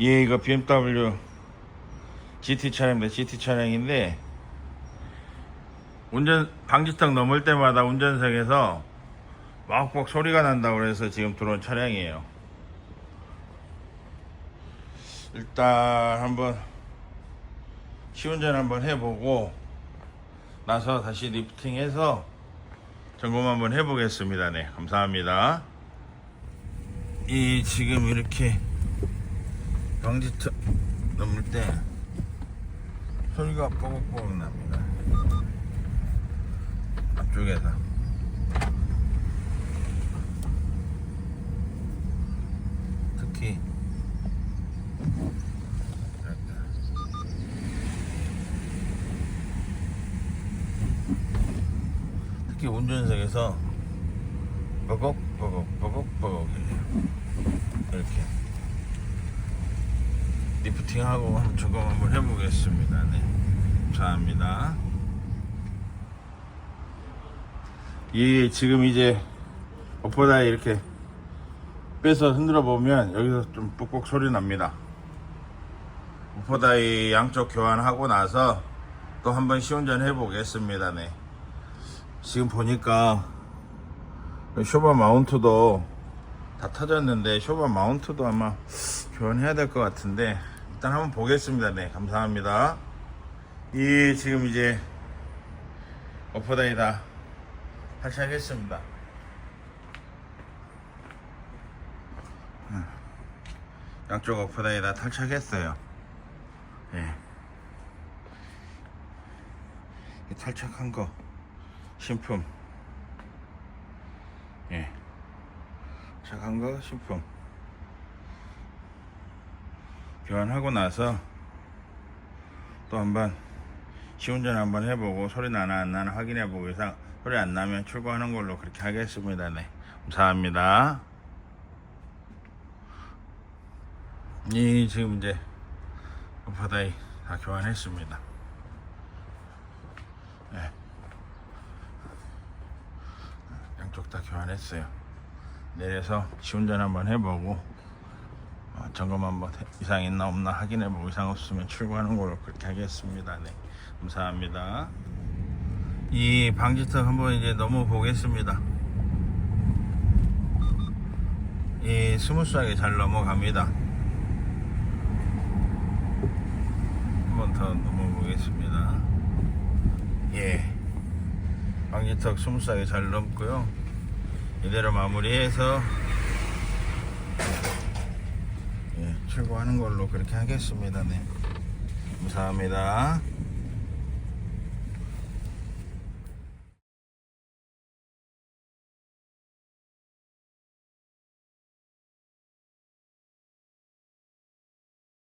예, 이거 BMW GT 차량입니다. GT 차량인데 운전 방지턱 넘을 때마다 운전석에서 막박 소리가 난다고 그래서 지금 들어온 차량이에요. 일단 한번 시운전 한번 해보고 나서 다시 리프팅해서 점검 한번 해보겠습니다. 네, 감사합니다. 이 지금 이렇게 방지턱 넘을 때 소리가 뽀글뽀글 납니다. 앞쪽에서. 특히 특히 운전석에서 버벅 버벅 버벅 버벅 이렇게 리프팅하고 점검 한번 해보겠습니다. 네, 감사합니다. 이 지금 이제 오퍼다에 이렇게 빼서 흔들어 보면 여기서 좀 뻑뻑 소리 납니다. 오퍼다이 양쪽 교환하고 나서 또 한번 시운전 해보겠습니다. 네. 지금 보니까 쇼바 마운트도 다 터졌는데 쇼바 마운트도 아마 교환해야 될 것 같은데 일단 한번 보겠습니다. 네, 감사합니다. 이 지금 이제 오퍼다이 다 탈착했습니다. 음, 양쪽 오퍼다이 다 탈착했어요. 예. 이 탈착한 거 신품. 예. 착한 거 신품. 교환하고 나서 또 한번 시운전 한번 해보고 소리 나나 안 나나 확인해 보고 이상 소리 안 나면 출고하는 걸로 그렇게 하겠습니다. 네. 감사합니다. 이 지금 이제 바다에 다 교환했습니다. 네. 양쪽 다 교환했어요. 내려서 시운전 한번 해보고 어, 점검 한번 해- 이상 있나 없나 확인해 보고 이상 없으면 출고하는 걸로 그렇게 하겠습니다. 네, 감사합니다. 이 방지턱 한번 이제 넘어 보겠습니다. 이 스무스하게 잘 넘어갑니다. 한번 더 넘어 보겠습니다. 예, 방지턱 스무스하게 잘 넘고요. 이대로 마무리해서 예, 출고하는 걸로 그렇게 하겠습니다. 네. 감사합니다.